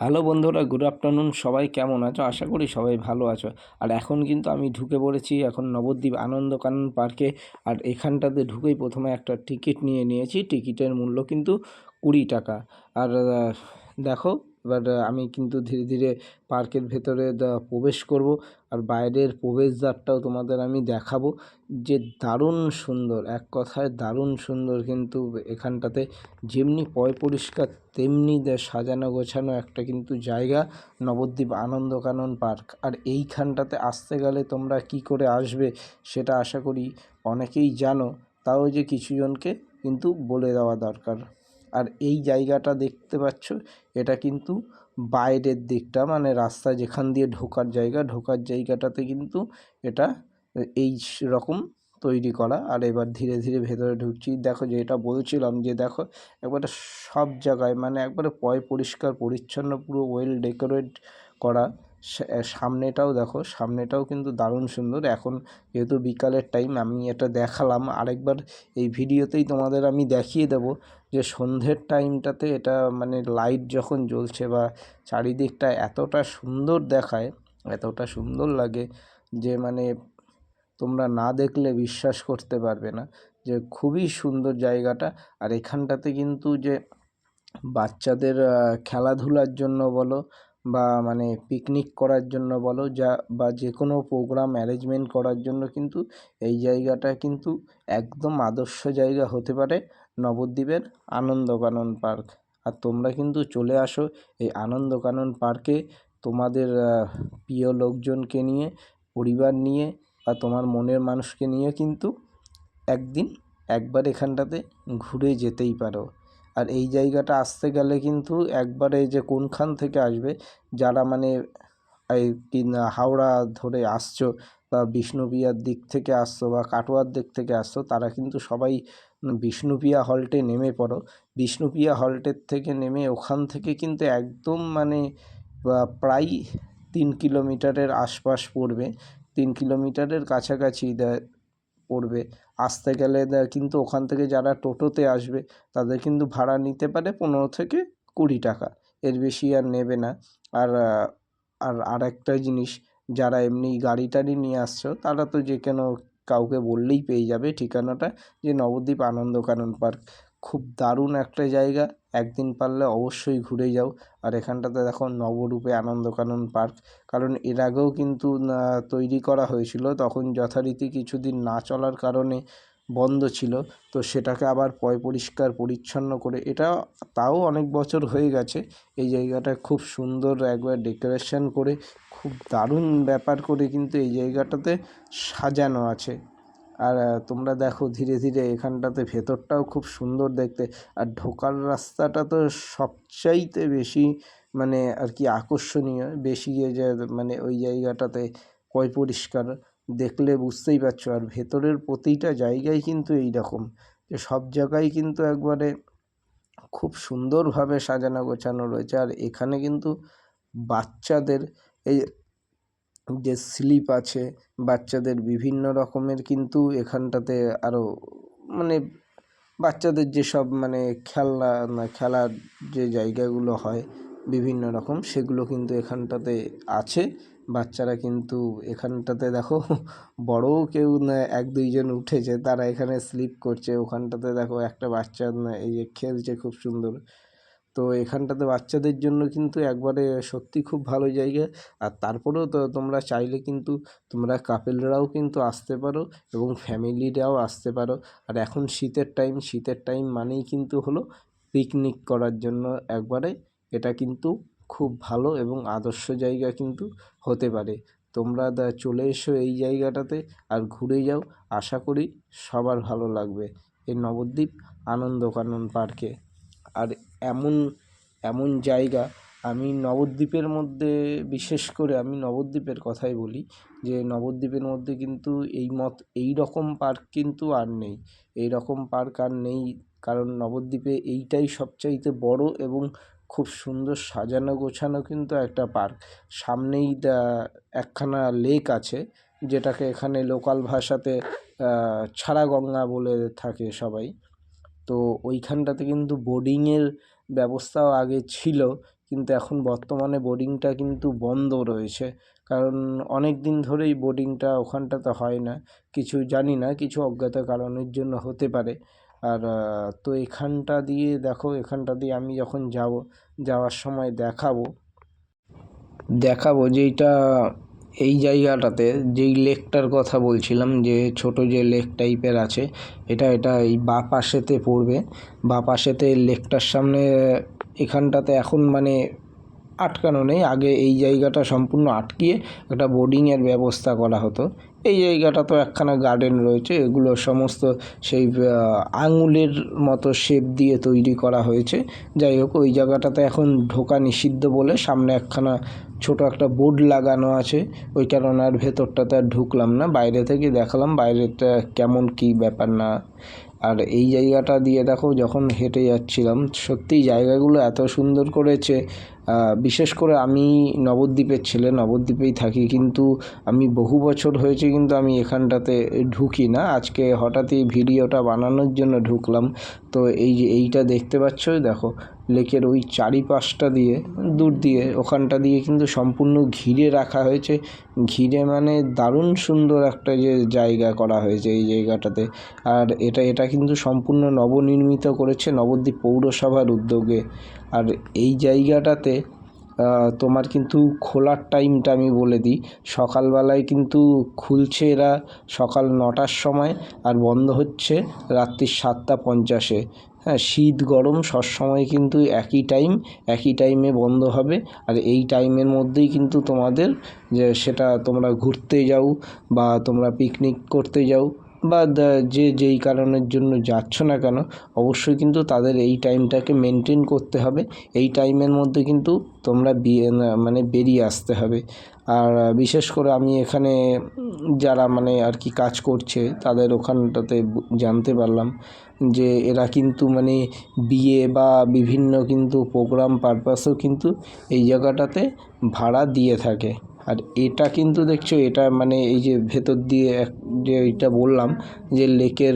Hello বন্ধুরা, good afternoon. সবাই কেমন আছো? আশা করি সবাই ভালো আছো। আর এখন কিন্তু আমি ঢুকে পড়েছি এখন নবদ্বীপ আনন্দকানন পার্কে। আর এখানটাতে ঢুকেই প্রথমে একটা টিকিট নিয়ে নিয়েছি। টিকিটের মূল্য কিন্তু কুড়ি টাকা। আর দেখো এবার আমি কিন্তু ধীরে ধীরে পার্কের ভেতরে প্রবেশ করব আর বাইরের প্রবেশদ্বারটাও তোমাদের আমি দেখাবো। যে দারুণ সুন্দর, এক কথায় দারুণ সুন্দর কিন্তু এখানটাতে যেমনি পয় পরিষ্কার, তেমনি সাজানো, গোছানো একটা কিন্তু জায়গা, নবদ্বীপ আনন্দকানন পার্ক। আর এইখানটাতে আসতে গেলে তোমরা কি করে আসবে সেটা আশা করি অনেকেই জানো, তাও যে কিছুজনকে কিন্তু বলে দেওয়া দরকার। আর এই জায়গাটা দেখতে পাচ্ছ, এটা কিন্তু বাইরের দিকটা মানে রাস্তা যেখান দিয়ে ঢোকার জায়গা, ঢোকার জায়গাটাতে কিন্তু এটা এই রকম তৈরি করা। আর এবার ধীরে ধীরে ভেতরে ঢুকছি। দেখো যে এটা বলছিলাম যে দেখো, একবারে সব জায়গায় মানে একবারে পয় পরিষ্কার, পরিচ্ছন্ন, পুরো ওয়েল ডেকোরেট করা। সামনেটাও দেখো, সামনেটাও কিন্তু দারুণ সুন্দর। এখন যেহেতু বিকালের টাইম আমি এটা দেখালাম। আরেকবার এই ভিডিওতেই তোমাদের আমি দেখিয়ে দেব যে সন্ধ্যের টাইমটাতে এটা মানে লাইট যখন জ্বলছে বা চারিদিকটা এতটা সুন্দর দেখায়, এতটা সুন্দর লাগে যে মানে তোমরা না দেখলে বিশ্বাস করতে পারবে না যে খুবই সুন্দর জায়গাটা। আর এখানটাতে কিন্তু যে বাচ্চাদের খেলাধুলার জন্য বলো বা মানে পিকনিক করার জন্য বলো, যা বা যে কোনো প্রোগ্রাম অ্যারেঞ্জমেন্ট করার জন্য কিন্তু এই জায়গাটা কিন্তু একদম আদর্শ জায়গা হতে পারে নবদ্বীপের আনন্দকানন পার্ক। আর তোমরা কিন্তু চলে আসো এই আনন্দকানন পার্কে তোমাদের প্রিয় লোকজনকে নিয়ে, পরিবার নিয়ে বা তোমার মনের মানুষকে নিয়ে কিন্তু একদিন একবার এখানটাতে ঘুরে যেতেই পারো। আর এই জায়গাটা আসতে গেলে কিন্তু একবারে যে কোনখান থেকে আসবে, যারা মানে এই হাওড়া ধরে আসছো বা বিষ্ণুপ্রিয়ার দিক থেকে আসছো বা কাটোয়ার দিক থেকে আসছো, তারা কিন্তু সবাই বিষ্ণুপ্রিয়া হল্টে নেমে পড়ো। বিষ্ণুপ্রিয়া হল্টের থেকে নেমে ওখান থেকে কিন্তু একদম মানে প্রায় তিন কিলোমিটারের আশপাশ পড়বে। তিন কিলোমিটারের কাছাকাছি পড়বে। আসতে গেলে কিন্তু ওখান থেকে যারা টোটোতে আসবে, তাদের কিন্তু ভাড়া নিতে পারে পনেরো থেকে কুড়ি টাকা। এর বেশি আর নেবে না। আর আর আরেকটা জিনিস, যারা এমনি গাড়ি টাড়ি নিয়ে আসছো, তারা তো যে কোনো কাউকে বললেই পেয়ে যাবে ঠিকানাটা, যে নবদ্বীপ আনন্দকানন পার্ক। খুব দারুণ একটা জায়গা। একদিন পারলে অবশ্যই ঘুরে যাও। আর এখানটাতে দেখো নবরূপে আনন্দকানন পার্ক। কারণ এর আগেও কিন্তু তৈরি করা হয়েছিল। তখন যথারীতি কিছুদিন না চলার কারণে বন্ধ ছিল। তো সেটাকে আবার পয় পরিষ্কার, পরিচ্ছন্ন করে এটা তাও অনেক বছর হয়ে গেছে। এই জায়গাটা খুব সুন্দর একবার ডেকোরেশন করে, খুব দারুণ ব্যাপার করে কিন্তু এই জায়গাটাতে সাজানো আছে। আর তোমরা দেখো ধীরে ধীরে এখানটাতে ভেতরটাও খুব সুন্দর দেখতে। আর ঢোকার রাস্তাটা তো সবচাইতে বেশি মানে আর কি আকর্ষণীয়। বেশি মানে ওই জায়গাটাতে পয় পরিষ্কার দেখলে বুঝতেই পারছ। আর ভেতরের প্রতিটা জায়গায় কিন্তু এই রকম যে, সব জায়গায় কিন্তু একবারে খুব সুন্দরভাবে সাজানো গোছানো রয়েছে। আর এখানে কিন্তু বাচ্চাদের এই যে স্লিপ আছে, বাচ্চাদের বিভিন্ন রকমের কিন্তু এখানটাতে আরও মানে বাচ্চাদের যেসব মানে খেলনা, না খেলার যে জায়গাগুলো হয় বিভিন্ন রকম, সেগুলো কিন্তু এখানটাতে আছে। বাচ্চারা কিন্তু এখানটাতে দেখো, বড়ও কেউ না, এক দুইজন উঠেছে, তারা এখানে স্লিপ করছে। ওখানটাতে দেখো একটা বাচ্চা এই যে খেলছে, খুব সুন্দর। তো এখানটাতে বাচ্চাদের জন্য কিন্তু একবারে সত্যি খুব ভালো জায়গা। আর তারপরেও তো তোমরা চাইলে কিন্তু তোমরা কাপেলরাও কিন্তু আসতে পারো এবং ফ্যামিলিরাও আসতে পারো। আর এখন শীতের টাইম শীতের টাইম মানেই কিন্তু হলো পিকনিক করার জন্য একবারে এটা কিন্তু খুব ভালো এবং আদর্শ জায়গা কিন্তু হতে পারে। তোমরা চলে এসো এই জায়গাটাতে আর ঘুরে যাও, আশা করি সবার ভালো লাগবে। এই নবদ্বীপ আনন্দ কানন পার্কে। আর এমন এমন জায়গা। আমি নবদ্বীপের মধ্যে, বিশেষ করে আমি নবদ্বীপের কথাই বলি, যে নবদ্বীপের মধ্যে কিন্তু এই মত, এই রকম পার্ক কিন্তু আর নেই। এই রকম পার্ক আর নেই, কারণ নবদ্বীপে এইটাই সবচাইতে বড় এবং খুব সুন্দর সাজানো গোছানো কিন্তু একটা পার্ক। সামনেই একখানা লেক আছে, যেটাকে এখানে লোকাল ভাষাতে ছাড়া গঙ্গা বলে থাকে সবাই। তো ওইখানটাতে কিন্তু বোর্ডিংয়ের ব্যবস্থাও আগে ছিল, কিন্তু এখন বর্তমানে বোর্ডিংটা কিন্তু বন্ধ রয়েছে। কারণ অনেক দিন ধরেই বোর্ডিংটা ওখানটাতে হয় না। কিছু জানি না, কিছু অজ্ঞাত কারণের জন্য হতে পারে। আর তো এখানটা দিয়ে দেখো, এখানটা দিয়ে আমি যখন যাব, যাওয়ার সময় দেখাবো। দেখাবো যে এটা এই জায়গাটাতে যেই লেকটার কথা বলছিলাম, যে ছোট যে লেক টাইপের আছে, এটা এটা এই বা পাশেতে পড়বে। বা পাশেতে লেকটার সামনে, এখানটাতে এখন মানে আটকানো নেই। আগে এই জায়গাটা সম্পূর্ণ আটকিয়ে একটা বোর্ডিংয়ের ব্যবস্থা করা হতো। এই জায়গাটা তো একখানা গার্ডেন রয়েছে। এগুলো সমস্ত সেই আঙুলের মতো শেপ দিয়ে তৈরি করা হয়েছে। যাই হোক, ওই জায়গাটাতে এখন ঢোকা নিষিদ্ধ বলে সামনে একখানা ছোট একটা বোর্ড লাগানো আছে। ওই কারণে আর ভেতরটাতে আর ঢুকলাম না। বাইরে থেকে দেখালাম বাইরেটা কেমন কি ব্যাপার না। আর এই জায়গাটা দিয়ে দেখো যখন হেঁটে যাচ্ছিলাম, সত্যিই জায়গাগুলো এত সুন্দর করেছে। বিশেষ করে আমি নবদ্বীপের ছেলে, নবদ্বীপেই থাকি, কিন্তু আমি বহু বছর হয়েছে কিন্তু আমি এখানটাতে ঢুকি না। আজকে হঠাৎই ভিডিওটা বানানোর জন্য ঢুকলাম। তো এই যে এইটা দেখতে পাচ্ছ, দেখো, লেকের ওই চারিপাশটা দিয়ে, দূর দিয়ে, ওখানটা দিয়ে কিন্তু সম্পূর্ণ ঘিরে রাখা হয়েছে। ঘিরে মানে দারুণ সুন্দর একটা যে জায়গা করা হয়েছে এই জায়গাটাতে। আর এটা এটা কিন্তু সম্পূর্ণ নবনির্মিত করেছে নবদ্বীপ পৌরসভার উদ্যোগে। আর এই জায়গাটাতে তোমার কিন্তু খোলার টাইমটা আমি বলে দিই। সকালবেলায় কিন্তু খুলছে এরা সকাল নটার সময় আর বন্ধ হচ্ছে রাত্রি সাতটা পঞ্চাশে। হ্যাঁ শীত গরম সবসময় কিন্তু একই টাইম একই টাইমে বন্ধ হবে। আর এই টাইমের মধ্যেই কিন্তু তোমাদের যে সেটা তোমরা ঘুরতে যাও বা তোমরা পিকনিক করতে যাও বা যে, যেই কারণের জন্য যাচ্ছ না কেন, অবশ্যই কিন্তু তাদের এই টাইমটাকে মেনটেন করতে হবে। এই টাইমের মধ্যে কিন্তু তোমরা বিয়ে মানে বেরিয়ে আসতে হবে। আর বিশেষ করে আমি এখানে যারা মানে আর কি কাজ করছে, তাদের ওখানটাতে জানতে পারলাম যে এরা কিন্তু মানে বিয়ে বা বিভিন্ন কিন্তু প্রোগ্রাম পারপাসেও কিন্তু এই জায়গাটাতে ভাড়া দিয়ে থাকে। আর এটা কিন্তু দেখছ, এটা মানে এই যে ভেতর দিয়ে এক, যে এইটা বললাম, যে লেকের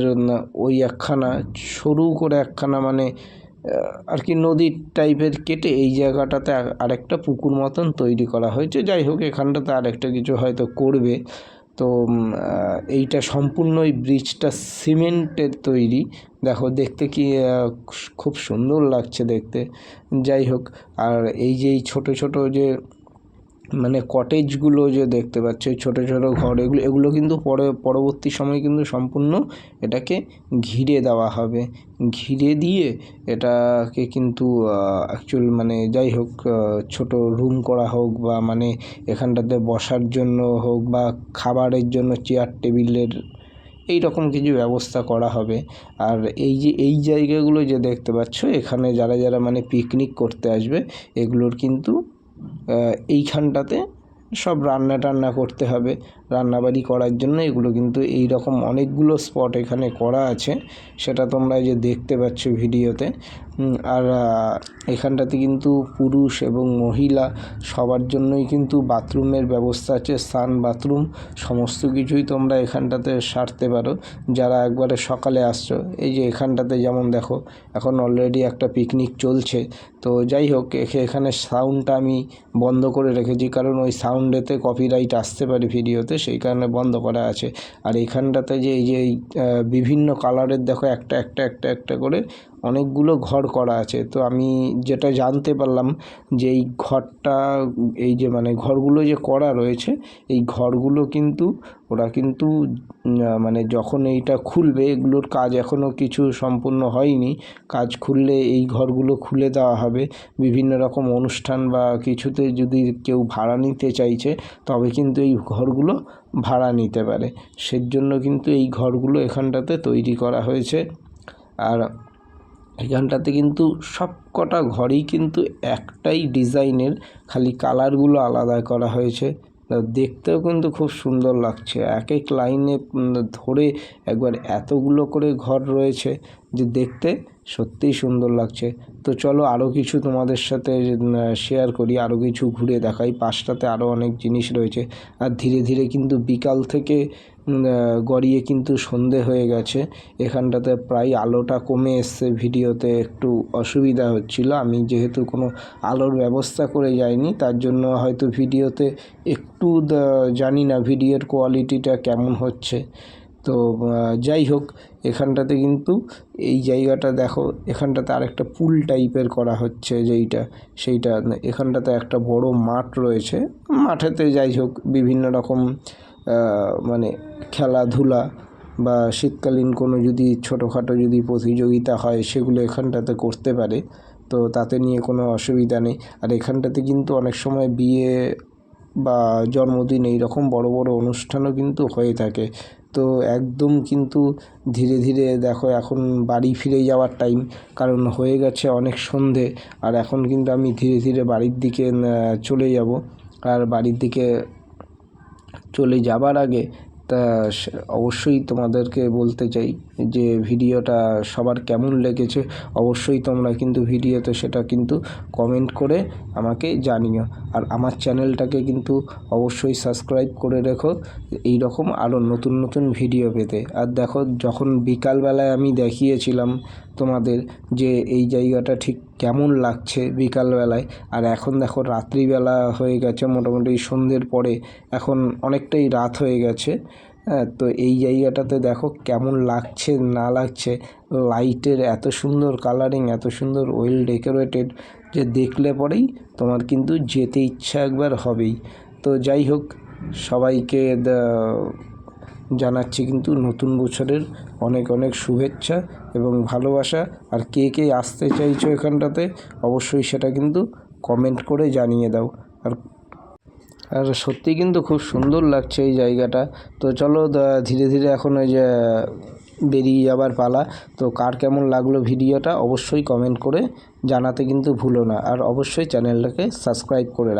ওই একখানা, সরু করে একখানা মানে আর কি নদীর টাইপের কেটে এই জায়গাটাতে আর- আরেকটা পুকুর মতন তৈরি করা হয়েছে। যাই হোক, এখানটাতে আরেকটা কিছু হয়তো করবে। তো এইটা সম্পূর্ণ এই ব্রিজটা সিমেন্টের তৈরি। দেখো, দেখতে কি খুব সুন্দর লাগছে দেখতে। যাই হোক, আর এই যে এই ছোটো ছোটো যে মানে কটেজগুলো যে দেখতে পাচ্ছ ছোটো ছোটো ঘর, এগুলো এগুলো কিন্তু পরে, পরবর্তী সময় কিন্তু সম্পূর্ণ এটাকে ঘিরে দেওয়া হবে। ঘিরে দিয়ে এটাকে কিন্তু অ্যাকচুয়াল মানে যাই হোক ছোট রুম করা হোক বা মানে এখানটাতে বসার জন্য হোক বা খাবারের জন্য চেয়ার টেবিলের এই রকম কিছু ব্যবস্থা করা হবে। আর এই যে, এই জায়গাগুলো যে দেখতে পাচ্ছ, এখানে যারা যারা মানে পিকনিক করতে আসবে, এগুলোর কিন্তু এইখানটাতে সব রান্না টান্না করতে হবে। রান্নাবাড়ি করার জন্য এগুলো কিন্তু এই রকম অনেকগুলো স্পট এখানে করা আছে। সেটা তোমরা যে দেখতে পাচ্ছ ভিডিওতে। আর এখানটাতে কিন্তু পুরুষ এবং মহিলা সবার জন্যই কিন্তু বাথরুমের ব্যবস্থা আছে, স্নান বাথরুম, সমস্ত কিছুই তোমরা এখানটাতে সারতে পারো। যারা একবারে সকালে আসছো, এই যে এখানটাতে যেমন দেখো, এখন অলরেডি একটা পিকনিক চলছে। তো যাই হোক, এখে- এখানে সাউন্ডটা আমি বন্ধ করে রেখেছি, কারণ ওই সাউন্ডেতে কপিরাইট আসতে পারে ভিডিওতে সেই কারণে বন্ধ করা আছে। আর এখানটাতে যে, এই যে বিভিন্ন কালারের দেখো একটা একটা একটা একটা করে অনেকগুলো ঘর করা আছে। তো আমি যেটা জানতে পারলাম যে, এই ঘরটা, এই যে মানে ঘরগুলো যে করা রয়েছে, এই ঘরগুলো কিন্তু ওরা কিন্তু মানে যখন এইটা খুলবে, এগুলোর কাজ এখনও কিছু সম্পূর্ণ হয়নি। কাজ খুললে এই ঘরগুলো খুলে দেওয়া হবে। বিভিন্ন রকম অনুষ্ঠান বা কিছুতে যদি কেউ ভাড়া নিতে চাইছে, তবে কিন্তু এই ঘরগুলো ভাড়া নিতে পারে। সেজন্য কিন্তু এই ঘরগুলো এখানটাতে তৈরি করা হয়েছে। আর এখানটাতে কিন্তু সব কটা ঘরেই কিন্তু একটাই ডিজাইনের, খালি কালারগুলো আলাদা করা হয়েছে। দেখতেও কিন্তু খুব সুন্দর লাগছে। এক এক লাইনে ধরে একবার এতগুলো করে ঘর রয়েছে যে দেখতে সত্যিই সুন্দর লাগছে। তো চলো আরও কিছু তোমাদের সাথে শেয়ার করি আরও কিছু ঘুরে দেখাই। পাশটাতে আরও অনেক জিনিস রয়েছে। আর ধীরে ধীরে কিন্তু বিকাল থেকে গড়িয়ে কিন্তু সন্ধে হয়ে গেছে। এখানটাতে প্রায় আলোটা কমে এসছে ভিডিওতে, একটু অসুবিধা হচ্ছিল। আমি যেহেতু কোনো আলোর ব্যবস্থা করে যাইনি, তার জন্য হয়তো ভিডিওতে একটু জানি না ভিডিওর কোয়ালিটিটা কেমন হচ্ছে। তো যাই হোক, এখানটাতে কিন্তু এই জায়গাটা দেখো, এখানটাতে আরেকটা পুল টাইপের করা হচ্ছে যেইটা, সেইটা, এখানটাতে একটা বড় মাঠ রয়েছে। মাঠেতে যাই হোক, বিভিন্ন রকম মানে খেলাধুলা বা শীতকালীন কোনো যদি ছোটোখাটো যদি প্রতিযোগিতা হয় সেগুলো এখানটাতে করতে পারে। তো তাতে নিয়ে কোনো অসুবিধা নেই। আর এখানটাতে কিন্তু অনেক সময় বিয়ে বা জন্মদিন এই রকম বড় বড় অনুষ্ঠানও কিন্তু হয়ে থাকে। তো একদম কিন্তু ধীরে ধীরে দেখো এখন বাড়ি ফিরে যাওয়ার টাইম কারণ হয়ে গেছে অনেক সন্ধে আর এখন কিন্তু আমি ধীরে ধীরে বাড়ির দিকে চলে যাব। আর বাড়ির দিকে চলে যাবার আগে তা অবশ্যই তোমাদেরকে বলতে চাই যে ভিডিওটা সবার কেমন লেগেছে, অবশ্যই তোমরা কিন্তু ভিডিওতে সেটা কিন্তু কমেন্ট করে আমাকে জানিও। আর আমার চ্যানেলটাকে কিন্তু অবশ্যই সাবস্ক্রাইব করে রেখো এই রকম আরও নতুন নতুন ভিডিও পেতে। আর দেখো, যখন বিকালবেলায় আমি দেখিয়েছিলাম তোমাদের যে এই জায়গাটা ঠিক কেমন লাগছে বিকালবেলায়? আর এখন দেখো রাত্রিবেলা হয়ে গেছে মোটামুটি সন্ধ্যের পরে। এখন অনেকটাই রাত হয়ে গেছে। হ্যাঁ তো এই জায়গাটাতে দেখো কেমন লাগছে, না লাগছে। লাইটের এত সুন্দর কালারিং এত সুন্দর ওয়েল ডেকোরেটেড যে দেখলে পরেই তোমার কিন্তু যেতে ইচ্ছা একবার হবেই। তো যাই হোক, সবাইকে জানাচ্ছি কিন্তু নতুন বছরের অনেক অনেক শুভেচ্ছা এবং ভালোবাসা। আর কে কে আসতে চাইছো এখানটাতে, অবশ্যই সেটা কিন্তু কমেন্ট করে জানিয়ে দাও। আর আর সত্যি কিন্তু খুব সুন্দর লাগছে এই জায়গাটা। তো চলো ধীরে ধীরে এখন ওই যে, বেরিয়ে যাবার পালা। তো কার কেমন লাগল ভিডিওটা অবশ্যই কমেন্ট করে জানাতে কিন্তু ভুলো না। আর অবশ্যই চ্যানেলটাকে সাবস্ক্রাইব করে রাখো।